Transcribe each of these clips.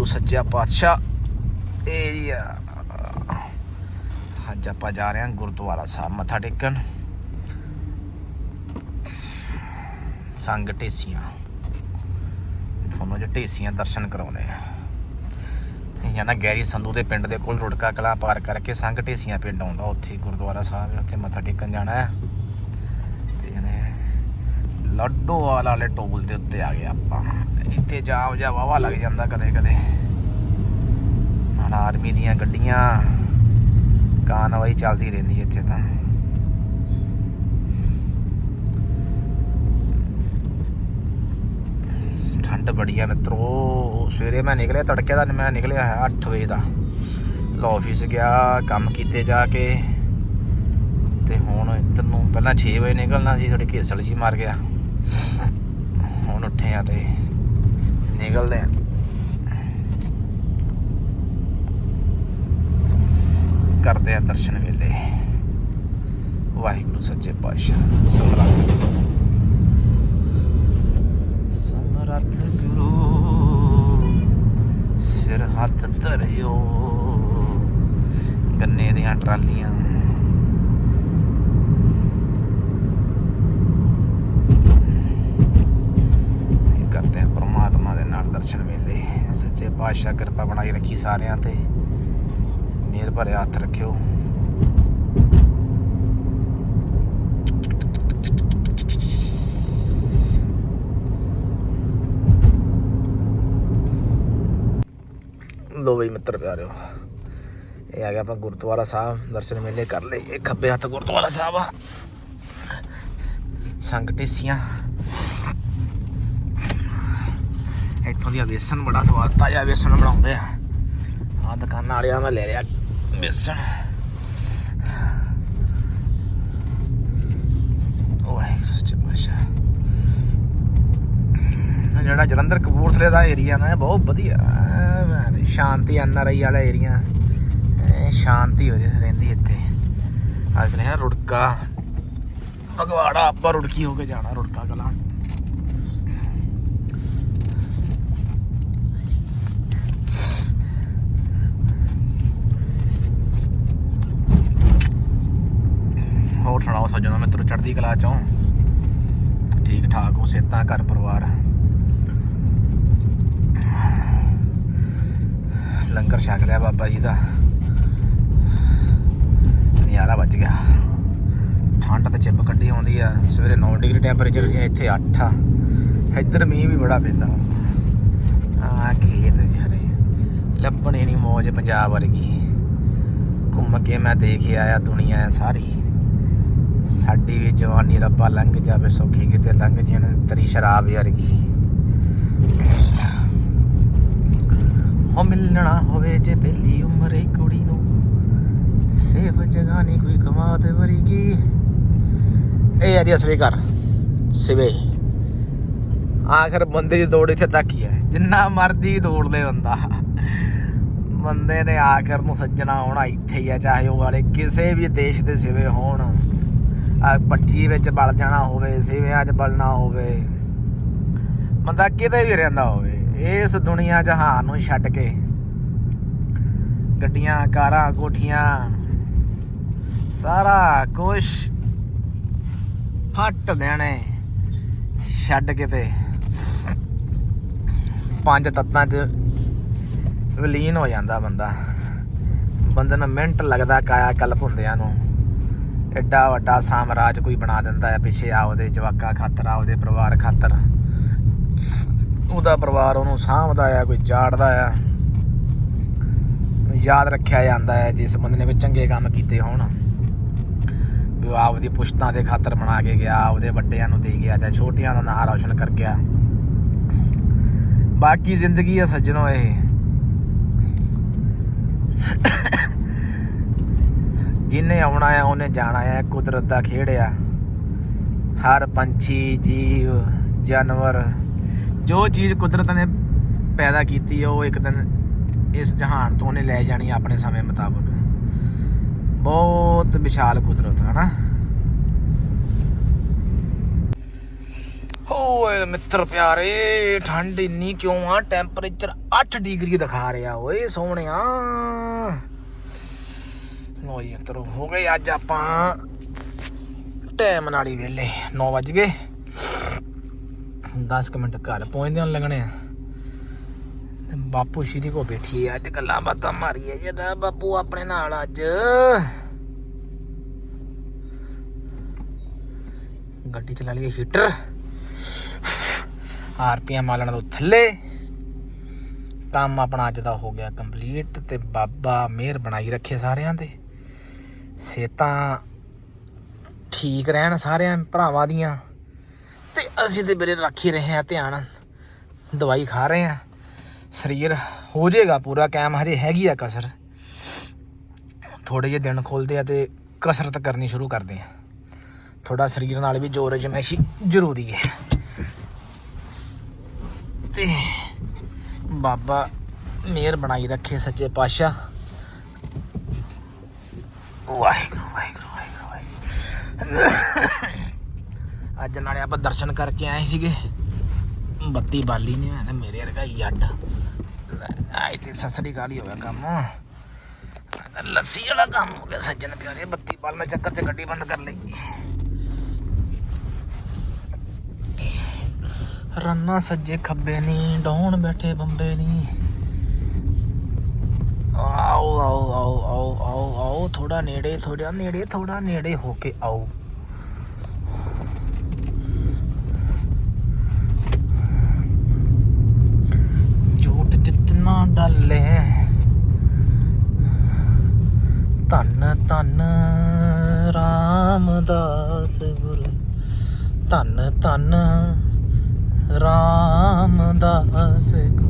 ਵਾਹਿਗੁਰੂ ਸੱਚਾ ਪਾਤਸ਼ਾਹ ਏਰੀਆ ਅੱਜ ਆਪਾਂ ਜਾ ਰਹੇ ਹਾਂ ਗੁਰਦੁਆਰਾ ਸਾਹਿਬ, ਮੱਥਾ ਟੇਕਣ। ਸੰਗ ਢੇਸੀਆਂ। ਤੁਹਾਨੂੰ ਜੇ ਢੇਸੀਆਂ ਦਰਸ਼ਨ ਕਰਾਉਣੇ ਆ। ਇਹ ਨਾ ਗੈਰੀ ਸੰਧੂ ਦੇ ਪਿੰਡ ਦੇ ਕੋਲ ਰੁੜਕਾ ਕਲਾ ਪਾਰ ਕਰਕੇ ਸੰਗ ਢੇਸੀਆਂ ਪਿੰਡ ਆਉਂਦਾ, ਉੱਥੇ ਗੁਰਦੁਆਰਾ ਸਾਹਿਬ ਉੱਥੇ ਮੱਥਾ ਟੇਕਣ ਜਾਣਾ ਹੈ। ਲੱਡੋਵਾਲ ਵਾਲੇ ਟੋਲ ਦੇ ਉੱਤੇ ਆ ਗਏ ਆਪਾਂ। ਇੱਥੇ ਜਾਮ ਜਾ ਵਾਵਾ ਲੱਗ ਜਾਂਦਾ ਕਦੇ ਕਦੇ। ਨਾਲ ਆਰਮੀ ਦੀਆਂ ਗੱਡੀਆਂ। ਕਾਨਵਾਈ ਚੱਲਦੀ ਰਹਿੰਦੀ ਇੱਥੇ ਤਾਂ। ਠੰਡ ਬੜੀ ਆ ਮਿੱਤਰੋ। ਸਵੇਰੇ ਮੈਂ ਨਿਕਲਿਆ, ਤੜਕੇ ਦਾ ਮੈਂ ਨਿਕਲਿਆ ਹੈ 8 ਵਜੇ ਦਾ। ਲੋ ਆਫਿਸ ਗਿਆ, ਕੰਮ ਕੀਤੇ ਜਾ ਕੇ। ਤੇ ਹੁਣ ਇੱਧਰ ਨੂੰ ਪਹਿਲਾਂ 6 ਵਜੇ ਨਿਕਲਣਾ ਸੀ ਥੋੜੀ ਘੇਸਲ ਜੀ ਮਾਰ ਗਿਆ। ਹੁਣ ਉੱਠੇ ਆ ਤੇ ਨਿਕਲਦੇ ਆ। ਕਰਦੇ ਆ ਦਰਸ਼ਨ ਵੇਲੇ। ਵਾਹਿਗੁਰੂ ਸੱਚੇ ਪਾਤਸ਼ਾਹ, ਸਮਰੱਥ। ਸਮਰੱਥ ਗੁਰੂ, ਸਿਰ ਹੱਥ ਧਰਿਓ। ਗੰਨੇ ਦੀਆਂ ਟਰਾਲੀਆਂ ਇਹ ਕਰਦੇ ਆ ਪ੍ਰਮਾਤਮਾ ਦੇ ਨਾਲ ਦਰਸ਼ਨ ਵੇਲੇ ਸੱਚੇ ਪਾਤਸ਼ਾਹ ਕਿਰਪਾ ਬਣਾਈ ਰੱਖੀ ਸਾਰਿਆਂ ਤੇ। ਮੇਰ ਭਰੇ ਹੱਥ ਰੱਖਿਓ। ਲੋ ਬਈ ਮਿੱਤਰ ਪਿਆਰਿਓ, ਇਹ ਆ ਗਿਆ ਆਪਾਂ ਗੁਰਦੁਆਰਾ ਸਾਹਿਬ, ਦਰਸ਼ਨ ਮੇਲੇ ਕਰ ਲਏ ਇਹ ਖੱਬੇ ਹੱਥ ਗੁਰਦੁਆਰਾ ਸਾਹਿਬ ਆ। ਸੰਗ ਇੱਥੋਂ ਦੀ ਵੇਸਣ ਬੜਾ ਸਵਾਦ ਤਾਜ਼ਾ ਵੇਸਣ ਬਣਾਉਂਦੇ ਆ। ਆ ਦੁਕਾਨਾਂ ਵਾਲਿਆਂ ਮੈਂ ਲੈ ਲਿਆ ਵੇਸਣ। ਜਿਹੜਾ ਜਲੰਧਰ ਕਪੂਰਥਲੇ ਦਾ ਏਰੀਆ ਨਾ ਬਹੁਤ ਵਧੀਆ। ਸ਼ਾਂਤੀ ਐਨ ਆਰ ਆਈ ਵਾਲਾ ਏਰੀਆ ਸ਼ਾਂਤੀ ਹੋ ਰਹਿੰਦੀ ਇੱਥੇ। ਅੱਜ ਨੇ ਰੁੜਕਾ। ਫਗਵਾੜਾ, ਆਪਾਂ ਰੁੜਕੀ ਹੋ ਕੇ ਜਾਣਾ, ਰੁੜਕਾ ਕਲਾਂ। ਹੋਰ ਸੁਣਾਓ ਸੱਜਣੋ ਮਿੱਤਰੋ ਚੜ੍ਹਦੀ ਕਲਾ ਚੋਂ। ਠੀਕ ਠਾਕ ਹੋ ਸੇਤਾ ਘਰ ਪਰਿਵਾਰ? ਲੰਗਰ ਛਕ ਲਿਆ ਬਾਬਾ ਜੀ ਦਾ। ਨਜ਼ਾਰਾ ਵੱਜ ਗਿਆ। ਠੰਡ ਤੇ ਚਿੱਪ ਕੱਢੀ ਆਉਂਦੀ ਆ। ਸਵੇਰੇ 9 ਡਿਗਰੀ ਟੈਂਪਰੇਚਰ ਸੀ, ਇੱਥੇ 8 ਆ। ਇੱਧਰ ਮੀਂਹ ਵੀ ਬੜਾ ਪੈਂਦਾ। ਆ ਖੇਤ ਵੀ ਹਰੇ। ਲੱਭਣੇ ਨਹੀਂ ਮੌਜ ਪੰਜਾਬ ਵਰਗੀ। ਘੁੰਮ ਕੇ ਮੈਂ ਦੇਖ ਆਇਆ ਦੁਨੀਆ ਸਾਰੀ। ਸਾਡੀ ਵੀ ਜਵਾਨੀ ਰੱਬਾ ਲੰਘ ਜਾਵੇ, ਸੌਖੀ ਕਿਤੇ ਲੰਘ ਜਣ ਤਰੀ ਸ਼ਰਾਬ ਵਰਗੀ। ਹੋ ਮਿਲਣਾ ਹੋਵੇ ਜੇ ਪਹਿਲੀ ਉਮਰੇ ਕੁੜੀ ਨੂੰ ਸੇਵ ਜਗਾਨੀ ਕੋਈ ਕਮਾਤ ਵਰਗੀ। ਇਹ ਆ ਜੀ ਅਸਲੀ ਘਰ, ਸਿਵੇ। ਆਖਰ ਬੰਦੇ ਦੀ ਦੌੜ ਇੱਥੇ ਤੱਕ ਹੀ ਹੈ। ਜਿੰਨਾ ਮਰਜ਼ੀ ਦੌੜ ਲੈ ਬੰਦਾ। ਬੰਦੇ ਨੇ ਆਖਰ ਨੂੰ ਸੱਜਣਾ ਹੋਣਾ ਇੱਥੇ ਹੀ ਆ, ਚਾਹੇ ਉਹ ਵਾਲੇ ਕਿਸੇ ਵੀ ਦੇਸ਼ ਦੇ ਸਿਵੇ ਹੋਣ। ਪੱਠੀ ਵਿੱਚ ਬਲ ਜਾਣਾ ਹੋਵੇ, ਸਿਵਿਆਂ 'ਚ ਬਲਣਾ ਹੋਵੇ, ਬੰਦਾ ਕਿਤੇ ਵੀ ਰਹਿੰਦਾ ਹੋਵੇ, ਇਸ ਦੁਨੀਆ ਜਹਾਨ ਨੂੰ ਛੱਡ ਕੇ। ਗੱਡੀਆਂ, ਕਾਰਾਂ, ਕੋਠੀਆਂ, ਸਾਰਾ ਕੁਝ ਫੱਟ ਦੇਣੇ, ਛੱਡ ਕੇ ਤੇ ਪੰਜ ਤੱਤਾਂ 'ਚ ਵਿਲੀਨ ਹੋ ਜਾਂਦਾ ਬੰਦਾ। ਬੰਦੇ ਨੂੰ ਮਿੰਟ ਲੱਗਦਾ ਕਾਇਆ ਕਲਪ ਹੁੰਦਿਆਂ ਨੂੰ। ਐਡਾ ਵੱਡਾ ਸਾਮਰਾਜ ਕੋਈ ਬਣਾ ਦਿੰਦਾ ਹੈ, ਪਿੱਛੇ ਆਪਦੇ ਜਵਾਕਾਂ ਖਾਤਰ, ਆ ਪਰਿਵਾਰ ਖਾਤਰ। ਉਹਦਾ ਪਰਿਵਾਰ ਉਹਨੂੰ ਸਾਂਭਦਾ ਆ, ਕੋਈ ਜਾੜਦਾ ਆ। ਯਾਦ ਰੱਖਿਆ ਜਾਂਦਾ ਹੈ, ਜਿਸ ਬੰਦੇ ਨੇ ਕੋਈ ਚੰਗੇ ਕੰਮ ਕੀਤੇ ਹੋਣ। ਵੀ ਉਹ ਆਪਦੀ ਪੁਸ਼ਤਾਂ ਦੇ ਖਾਤਰ ਬਣਾ ਕੇ ਗਿਆ ਆਪਦੇ ਵੱਡਿਆਂ ਨੂੰ ਦੇ ਗਿਆ, ਜਾਂ ਛੋਟਿਆਂ ਦਾ ਨਾਂ ਰੌਸ਼ਨ ਕਰ ਗਿਆ। ਬਾਕੀ ਜ਼ਿੰਦਗੀ ਹੈ ਸੱਜਣੋ ਇਹ। ਜਿੰਨੇ ਆਉਣਾ ਆ, ਉਹਨੇ ਜਾਣਾ ਆ, ਕੁਦਰਤ ਦਾ ਖੇਡ ਆ। ਹਰ ਪੰਛੀ, ਜੀਵ, ਜਾਨਵਰ, ਜੋ ਚੀਜ਼ ਕੁਦਰਤ ਨੇ ਪੈਦਾ ਕੀਤੀ ਉਹ ਇੱਕ ਦਿਨ ਇਸ ਜਹਾਨ ਤੋਂ ਉਹਨੇ ਲੈ ਜਾਣੀ ਆਪਣੇ ਸਮੇਂ ਮੁਤਾਬਕ। ਬਹੁਤ ਵਿਸ਼ਾਲ ਕੁਦਰਤ ਹੈ ਨਾ ਹੋ ਓਏ ਮਿੱਤਰ ਪਿਆਰੇ, ਠੰਡ ਇੰਨੀ ਕਿਉਂ ਆ? ਟੈਂਪਰੇਚਰ 8 ਡਿਗਰੀ ਦਿਖਾ ਰਿਹਾ, ਓਏ ਸੋਹਣਿਆ। ਲੋ ਜੀ ਮਿੱਤਰੋ ਹੋ ਗਏ ਅੱਜ ਆਪਾਂ ਟਾਈਮ ਨਾਲ ਹੀ ਵੇਲੇ 9 ਵੱਜ ਗਏ। 10 ਮਿੰਟ ਘਰ ਪਹੁੰਚਦੇ ਹੋਣ ਲੱਗਣੇ ਆ ਬਾਪੂ ਸ਼੍ਰੀ ਕੋ ਬੈਠੀ ਅੱਜ ਗੱਲਾਂ ਬਾਤਾਂ ਮਾਰੀਏ ਜਦਾ ਬਾਪੂ ਆਪਣੇ ਨਾਲ ਅੱਜ। ਗੱਡੀ ਚਲਾ ਲਈਏ ਹੀਟਰ ਆਰਪੀਐਮ ਮਾਲਣ ਤੋਂ ਥੱਲੇ। ਕੰਮ ਆਪਣਾ ਅੱਜ ਦਾ ਹੋ ਗਿਆ ਕੰਪਲੀਟ ਤੇ ਬਾਬਾ ਮਿਹਰ ਬਣਾਈ ਰੱਖੇ ਸਾਰਿਆਂ ਤੇ। ਸਿਹਤਾਂ ਠੀਕ ਰਹਿਣ ਸਾਰਿਆਂ ਭਰਾਵਾਂ ਦੀਆਂ। ਤੇ ਅਸੀਂ ਤੇ ਵੀਰੇ ਰੱਖ ਹੀ ਰਹੇ ਆ ਧਿਆਨ। ਦਵਾਈ ਖਾ ਰਹੇ ਆ ਸਰੀਰ ਹੋ ਜਾਏਗਾ ਪੂਰਾ, ਕਾਇਮ ਹਜੇ ਹੈਗੀ ਆ ਕਸਰ। ਥੋੜੇ ਜਿਹੇ ਦਿਨ ਖੋਲਦੇ ਆ ਤੇ ਕਸਰਤ ਕਰਨੀ ਸ਼ੁਰੂ ਕਰਦੇ ਆ। ਥੋੜਾ ਸਰੀਰ ਨਾਲ ਵੀ ਜੋਰ ਜਮੈਸ਼ੀ ਜ਼ਰੂਰੀ ਹੈ। ਤੇ ਬਾਬਾ ਮਿਹਰ ਬਣਾਈ ਰੱਖੇ ਸੱਚੇ ਪਾਤਸ਼ਾਹ। ਵਾਹਿਗੁਰੂ ਵਾਹਿਗੁਰੂ ਵਾਹਿਗੁਰੂ ਵਾਹਿਗੁਰੂ। ਅੱਜ ਨਾਲੇ ਆਪਾਂ ਦਰਸ਼ਨ ਕਰਕੇ ਆਏ ਸੀਗੇ। ਬੱਤੀ ਬਾਲੀ ਨਹੀਂ ਹੋਇਆ ਮੇਰੇ ਵਰਗਾ ਯੱਡ ਆਈ ਤੇ ਸਸਰੀ ਗਾਲੀ ਹੋ ਕੰਮ। ਲੱਸੀ ਵਾਲਾ ਕੰਮ ਹੋ ਗਿਆ ਸੱਜਣ ਪਿਆਰੇ, ਬੱਤੀ ਬਾਲ ਮੈਂ ਚੱਕਰ 'ਚ ਗੱਡੀ ਬੰਦ ਕਰ ਲਈ। ਰੰਨਾ ਸੱਜੇ ਖੱਬੇ ਨਹੀਂ ਡਾਉਣ ਬੈਠੇ ਬੰਬੇ ਨਹੀਂ ਆਓ ਆਓ ਆਓ ਆਓ ਆਓ ਆਓ ਥੋੜਾ ਨੇੜੇ ਥੋੜਾ ਨੇੜੇ ਥੋੜਾ ਨੇੜੇ ਹੋ ਕੇ ਆਓ। ਝੂਠ ਜਿਤਨਾ ਡਾਲੇ ਧੰਨ ਧੰਨ ਰਾਮਦਾਸ ਗੁਰ, ਧੰਨ ਧੰਨ ਰਾਮਦਾਸ ਗੁਰ।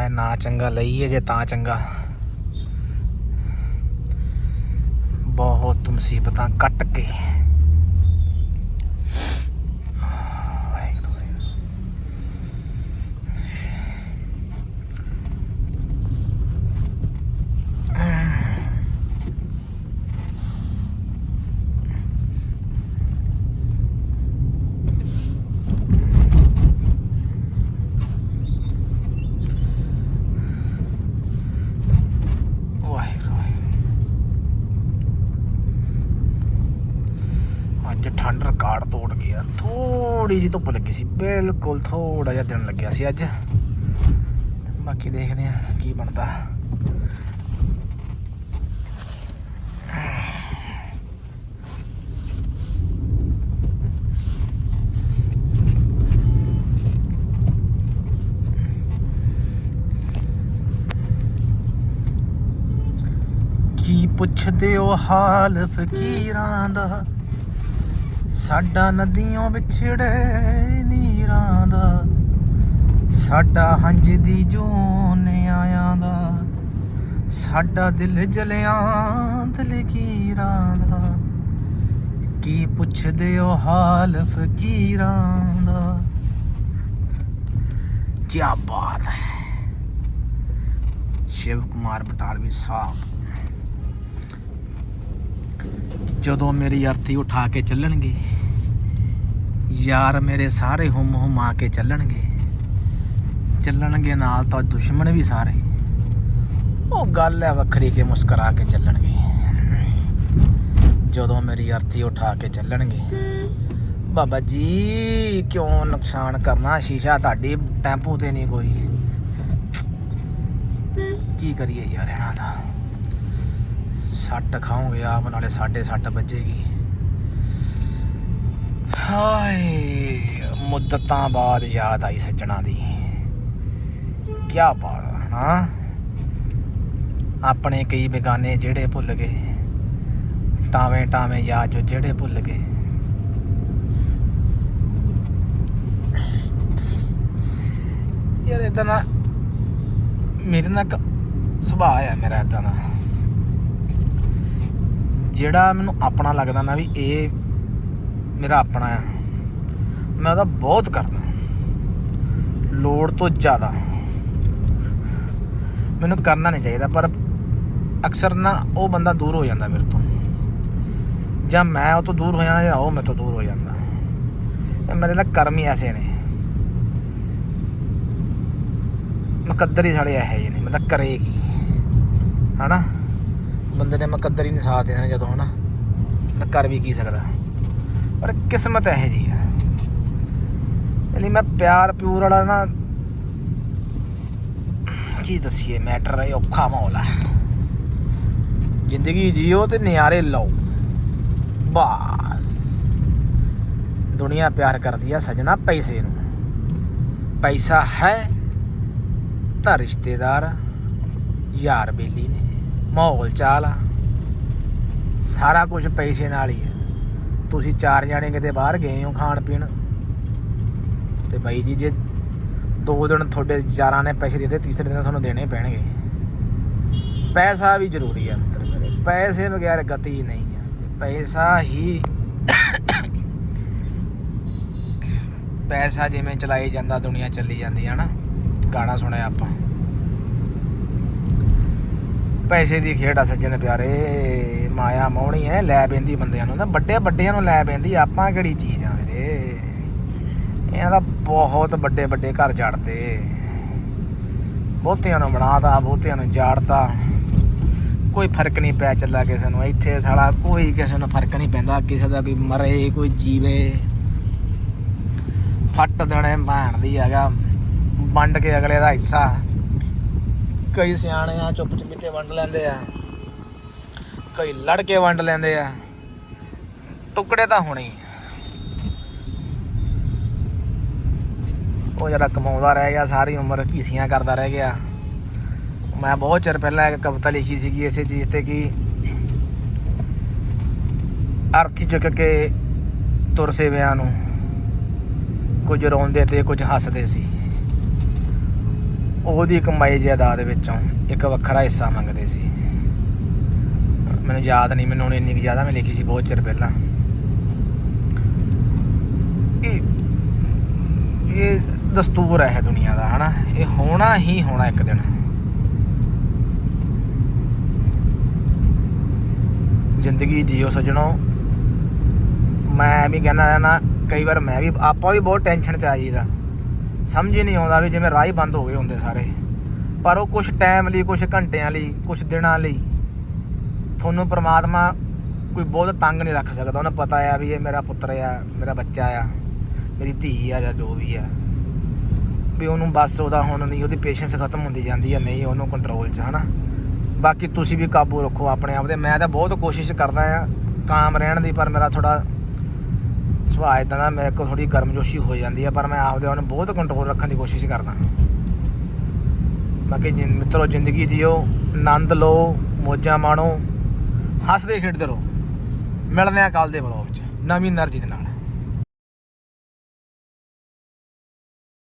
ਇਹ ਨਾ ਚੰਗਾ ਲਈਏ ਜੇ ਤਾਂ ਚੰਗਾ। ਬਹੁਤ ਮੁਸੀਬਤਾਂ ਕੱਟ ਕੇ ਵਾਹਿਗੁਰੂ ਵਾਹਿਗੁਰੂ। ਵਾਹਿਗੁਰੂ ਵਾਹਿਗੁਰੂ। ਅੱਜ ਠੰਡ ਰਿਕਾਰਡ ਤੋੜ ਗਿਆ ਥੋੜੀ ਜਿਹੀ ਧੁੱਪ ਲੱਗੀ ਸੀ, ਬਿਲਕੁਲ ਥੋੜਾ ਜਿਹਾ ਦਿਨ ਲੱਗਿਆ ਸੀ ਅੱਜ। ਬਾਕੀ ਦੇਖਦੇ ਆ ਕੀ ਬਣਦਾ। ਕੀ ਪੁੱਛਦੇ ਹੋ ਹਾਲ ਫਕੀਰਾਂ ਦਾ? ਸਾਡਾ ਨਦੀਆਂ ਵਿਛੜੇ ਨੀਰਾਂ ਦਾ, ਸਾਡਾ ਹੰਝ ਦੀ ਜੂਨ ਆਇਆਂ ਦਾ, ਸਾਡਾ ਦਿਲ ਜਲਿਆਂ ਦਲਕੀਰਾਂ ਦਾ। ਕੀ ਪੁੱਛਦੇ ਹੋ ਹਾਲ ਫਕੀਰਾਂ ਦਾ? ਕੀ ਬਾਤ ਹੈ। ਸ਼ਿਵ ਕੁਮਾਰ ਬਟਾਲਵੀ ਸਾਹਿਬ, ਜਦੋਂ ਮੇਰੀ ਅਰਥੀ ਉਠਾ ਕੇ ਚੱਲਣਗੇ ਯਾਰ ਮੇਰੇ ਸਾਰੇ ਹੁਮ ਹੁਮ ਆ ਕੇ ਚੱਲਣਗੇ। ਚੱਲਣਗੇ ਨਾਲ ਤਾਂ ਦੁਸ਼ਮਣ ਵੀ ਸਾਰੇ। ਉਹ ਗੱਲ ਹੈ ਵੱਖਰੀ ਕਿ ਮੁਸਕਰਾ ਕੇ ਚੱਲਣਗੇ। ਜਦੋਂ ਮੇਰੀ ਅਰਥੀ ਉਠਾ ਕੇ ਚੱਲਣਗੇ। ਬਾਬਾ ਜੀ, ਕਿਉਂ ਨੁਕਸਾਨ ਕਰਨਾ? ਸ਼ੀਸ਼ਾ ਤੁਹਾਡੀ ਟੈਂਪੂ ਤੇ ਨਹੀਂ ਕੋਈ। ਕੀ ਕਰੀਏ ਯਾਰ ਇਹਨਾਂ ਦਾ? ਸੱਟ ਖਾਓਗੇ ਆਪ, ਨਾਲੇ ਸਾਡੇ ਸੱਟ ਵੱਜੇਗੀ। ਹਾਏ ਮੁੱਦਤਾਂ ਬਾਅਦ ਯਾਦ ਆਈ ਸੱਜਣਾ ਦੀ। ਕੀ ਬਾਤ ਆ, ਆਪਣੇ ਕਈ ਬੇਗਾਨੇ ਜਿਹੜੇ ਭੁੱਲ ਗਏ ਟਾਵੇਂ ਟਾਵੇਂ ਯਾਦ ਜੋ ਜਿਹੜੇ ਭੁੱਲ ਗਏ। ਯਾਰ ਇਦਾਂ ਨਾ ਮੇਰੇ ਨਾਲ ਇੱਕ ਸੁਭਾਅ ਆ ਮੇਰਾ ਇਦਾਂ ਦਾ। ਜਿਹੜਾ ਮੈਨੂੰ ਆਪਣਾ ਲੱਗਦਾ ਨਾ ਵੀ ਇਹ ਮੇਰਾ ਆਪਣਾ ਆ। ਮੈਂ ਉਹਦਾ ਬਹੁਤ ਕਰਦਾ। ਲੋੜ ਤੋਂ ਜ਼ਿਆਦਾ। ਮੈਨੂੰ ਕਰਨਾ ਨਹੀਂ ਚਾਹੀਦਾ, ਪਰ ਅਕਸਰ ਨਾ ਉਹ ਬੰਦਾ ਦੂਰ ਹੋ ਜਾਂਦਾ ਮੇਰੇ ਤੋਂ। ਜਾਂ ਮੈਂ ਉਹ ਤੋਂ ਦੂਰ ਹੋ ਜਾਂਦਾ ਜਾਂ ਉਹ ਮੇਰੇ ਤੋਂ ਦੂਰ ਹੋ ਜਾਂਦਾ। ਇਹ ਮੇਰੇ ਨਾਲ ਕਰਮ ਹੀ ਐਸੇ ਨੇ। ਮੁਕੱਦਰ ਹੀ ਸਾਡੇ ਇਹੋ ਜਿਹੇ ਨੇ, ਮਤਲਬ ਕਰੇਗੀ। ਹਨਾ? ਬੰਦੇ ਨੇ ਮੁਕੱਦਰ ਹੀ ਨਹੀਂ ਸਾਥ ਦੇਣਾ ਜਦੋਂ, ਹਨਾ? ਤਾਂ ਕਰ ਵੀ ਕੀ ਸਕਦਾ? ਪਰ ਕਿਸਮਤ ਇਹੋ ਜੀ ਆ ਯਾਨੀ ਮੈਂ ਪਿਆਰ ਪਿਊਰ ਵਾਲਾ ਨਾ ਕੀ ਦੱਸੀਏ ਮੈਟਰ ਹੈ ਔਖਾ ਮਾਹੌਲ ਹੈ। ਜ਼ਿੰਦਗੀ ਜੀਓ ਤੇ ਨਿਆਰੇ ਲਓ। ਬਸ। ਦੁਨੀਆ ਪਿਆਰ ਕਰਦੀ ਆ ਸਜਣਾ ਪੈਸੇ ਨੂੰ। ਪੈਸਾ ਹੈ ਤਾਂ ਰਿਸ਼ਤੇਦਾਰ, ਯਾਰ ਬੇਲੀ ਨੇ। ਮਾਹੌਲ ਚਾਲ ਸਾਰਾ ਕੁਝ ਪੈਸੇ ਨਾਲ ਹੀ ਹੈ। ਤੁਸੀਂ ਚਾਰ ਜਾਣੇ ਕਿਤੇ ਬਾਹਰ ਗਏ ਹੋ ਖਾਣ ਪੀਣ? ਤੇ ਬਾਈ ਜੀ, ਜੇ ਦੋ ਦਿਨ ਤੁਹਾਡੇ ਯਾਰਾਂ ਨੇ ਪੈਸੇ ਦਿੱਤੇ, ਤੀਸਰੇ ਦਿਨ ਤੁਹਾਨੂੰ ਦੇਣੇ ਪੈਣਗੇ। ਪੈਸਾ ਵੀ ਜ਼ਰੂਰੀ ਹੈ ਮਿੱਤਰ ਮੇਰੇ। ਪੈਸੇ ਬਗੈਰ ਗਤੀ ਨਹੀਂ ਹੈ ਪੈਸਾ ਹੀ ਪੈਸਾ ਜਿਵੇਂ ਚਲਾਈ ਜਾਂਦਾ, ਦੁਨੀਆ ਚੱਲੀ ਜਾਂਦੀ ਹੈ ਨਾ। ਗਾਣਾ ਸੁਣਿਆ ਆਪਾਂ। ਪੈਸੇ ਦੀ ਖੇਡ ਆ ਸੱਜਣ ਪਿਆਰੇ। ਮਾਇਆ ਮੋਹਣੀ ਐ, ਲੈ ਪੈਂਦੀ ਬੰਦਿਆਂ ਨੂੰ। ਨਾ ਵੱਡੇ ਵੱਡਿਆਂ ਨੂੰ ਲੈ ਪੈਂਦੀ, ਆਪਾਂ ਕਿਹੜੀ ਚੀਜ਼ ਆ ਵੀਰੇ? ਇਹਨਾਂ ਦਾ ਬਹੁਤ ਵੱਡੇ ਵੱਡੇ ਘਰ ਜੜਦੇ ਬਹੁਤਿਆਂ ਨੂੰ ਬਣਾਤਾ, ਬਹੁਤਿਆਂ ਨੂੰ ਜਾੜਤਾ। ਕੋਈ ਫ਼ਰਕ ਨਹੀਂ ਪਿਆ ਚੱਲਾ ਕਿਸੇ ਨੂੰ। ਇੱਥੇ ਸਾਲਾ ਕੋਈ ਕਿਸੇ ਨੂੰ ਫ਼ਰਕ ਨਹੀਂ ਪੈਂਦਾ। ਕਿਸੇ ਦਾ ਕੋਈ ਮਰੇ, ਕੋਈ ਜੀਵੇ। ਫੱਟ ਦੇਣੇ ਭਾਣ ਦੀ ਹੈਗਾ। ਵੰਡ ਕੇ ਅਗਲੇ ਦਾ ਹਿੱਸਾ। ਕਈ ਸਿਆਣੇ ਆ ਚੁੱਪ ਚੁਪੀਤੇ ਵੰਡ ਲੈਂਦੇ ਆ, ਕਈ ਲੜ ਕੇ ਵੰਡ ਲੈਂਦੇ ਆ, ਟੁਕੜੇ ਤਾਂ ਹੋਣੇ ਉਹ ਜਿਹੜਾ ਕਮਾਉਂਦਾ ਰਹਿ ਗਿਆ, ਸਾਰੀ ਉਮਰ ਘੀਸੀਆਂ ਕਰਦਾ ਰਹਿ ਗਿਆ। ਮੈਂ ਬਹੁਤ ਚਿਰ ਪਹਿਲਾਂ ਇੱਕ ਕਵਿਤਾ ਲਿਖੀ ਸੀਗੀ ਇਸੇ ਚੀਜ਼ ਤੇ ਕਿ ਅਰਥੀ ਚੁੱਕ ਕੇ ਤੁਰ ਸੇਵਿਆਂ ਨੂੰ, ਕੁਝ ਰੋਂਦੇ ਤੇ ਕੁਝ ਹੱਸਦੇ ਸੀ। ਉਹਦੀ ਕਮਾਈ ਜਾਇਦਾਦ ਵਿੱਚੋਂ ਇੱਕ ਵੱਖਰਾ ਹਿੱਸਾ ਮੰਗਦੇ ਸੀ। ਮੈਨੂੰ ਯਾਦ ਨਹੀਂ, ਮੈਨੂੰ ਹੁਣ ਇੰਨੀ ਕੁ ਜ਼ਿਆਦਾ ਮੈਂ ਲਿਖੀ ਸੀ ਬਹੁਤ ਚਿਰ ਪਹਿਲਾਂ। ਇਹ ਇਹ ਦਸਤੂਰ ਹੈ ਦੁਨੀਆ ਦਾ, ਹਨਾ? ਇਹ ਹੋਣਾ ਹੀ ਹੋਣਾ ਇੱਕ ਦਿਨ। ਜ਼ਿੰਦਗੀ ਜੀਓ ਸਜਣੋ। ਮੈਂ ਵੀ ਕਹਿੰਦਾ ਨਾ ਕਈ ਵਾਰ ਮੈਂ ਵੀ, ਆਪਾਂ ਵੀ ਬਹੁਤ ਟੈਨਸ਼ਨ ਚ ਆ ਜੀਦਾ ਸਮਝ ਹੀ ਨਹੀਂ ਆਉਂਦਾ ਵੀ ਜਿਵੇਂ ਰਾਹ ਹੀ ਬੰਦ ਹੋ ਗਏ ਹੁੰਦੇ ਸਾਰੇ। ਪਰ ਉਹ ਕੁਝ ਟਾਈਮ ਲਈ ਕੁਝ ਘੰਟਿਆਂ ਲਈ ਕੁਝ ਦਿਨਾਂ ਲਈ ਤੁਹਾਨੂੰ ਪ੍ਰਮਾਤਮਾ ਕੋਈ ਬਹੁਤ ਤੰਗ ਨਹੀਂ ਰੱਖ ਸਕਦਾ। ਉਹਨੂੰ ਪਤਾ ਆ ਵੀ ਇਹ ਮੇਰਾ ਪੁੱਤਰ ਆ, ਮੇਰਾ ਬੱਚਾ ਆ, ਮੇਰੀ ਧੀ ਆ ਜਾਂ ਜੋ ਵੀ ਆ। ਵੀ ਉਹਨੂੰ ਬਸ ਉਹਦਾ ਹੁਣ ਨਹੀਂ, ਉਹਦੀ ਪੇਸ਼ੈਂਸ ਖਤਮ ਹੁੰਦੀ ਜਾਂਦੀ ਆ, ਨਹੀਂ ਉਹਨੂੰ ਕੰਟਰੋਲ 'ਚ, ਹਨਾ? ਬਾਕੀ ਤੁਸੀਂ ਵੀ ਕਾਬੂ ਰੱਖੋ ਆਪਣੇ ਆਪ ਤੇ ਮੈਂ ਤਾਂ ਬਹੁਤ ਕੋਸ਼ਿਸ਼ ਕਰਦਾ ਆ, ਕਾਮ ਰਹਿਣ ਦੀ, ਪਰ ਮੇਰਾ ਥੋੜਾ ਸੁਭਾਅ ਇਦਾਂ ਦਾ, ਮੇਰੇ ਕੋਲ ਥੋੜੀ ਗਰਮਜੋਸ਼ੀ ਹੋ ਜਾਂਦੀ ਹੈ ਪਰ ਮੈਂ ਆਪਦੇ ਆਪ ਨੂੰ ਬਹੁਤ ਕੰਟਰੋਲ ਰੱਖਣ ਦੀ ਕੋਸ਼ਿਸ਼ ਕਰਦਾ। ਬਾਕੀ ਮਿੱਤਰੋ, ਜ਼ਿੰਦਗੀ ਜਿਓ, ਆਨੰਦ ਲਓ, ਮੋਜਾਂ ਮਾਣੋ, ਹੱਸਦੇ ਖੇਡਦੇ ਰਹੋ। ਮਿਲਦੇ ਆ ਕੱਲ ਦੇ ਵਲੌਗ 'ਚ, ਨਵੀਂ એનર્ਜੀ ਦੇ ਨਾਲ।